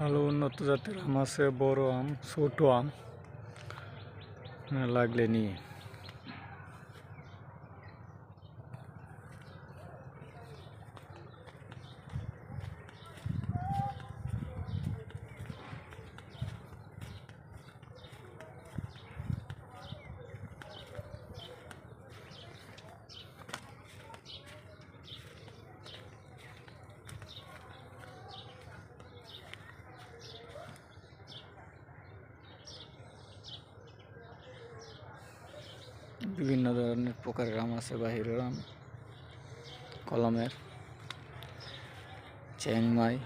ভালো উন্নত জাতের আম আছে বড় আম ছোট আম। লাগলে নিয়ে। বিভিন্ন ধরনের প্রকারের আম আছে বাহিরের আম কলমের চ্যাংমাই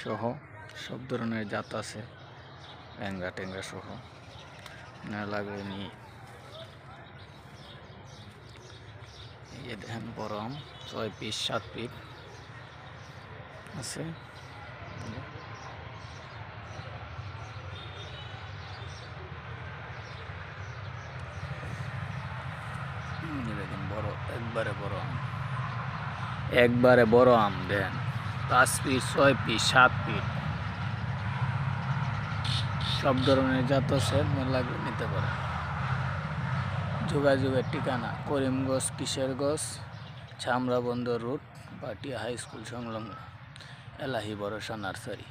সহ সব ধরনের জাত আছে ট্যাংরা ট্যাংরা সহ না লাগবে নিয়ে এই দেখেন বড় আম, ছয় পিস সাত পিস আছে হুম, এই দেখেন বড় একবারে বড় আম। একবারে বড় আম, দেন। পাঁচ পিস ছয় পিস সাত পিস সব ধরনের জাত আপনার লাগবে নিতে পারে যোগাযোগের ঠিকানা, করিমগঞ্জ কিশোরগঞ্জ ছামরা বন্দর রোড বাটিয়া হাই স্কুল সংলগ্ন, এলাহি ভরসা নার্সারি।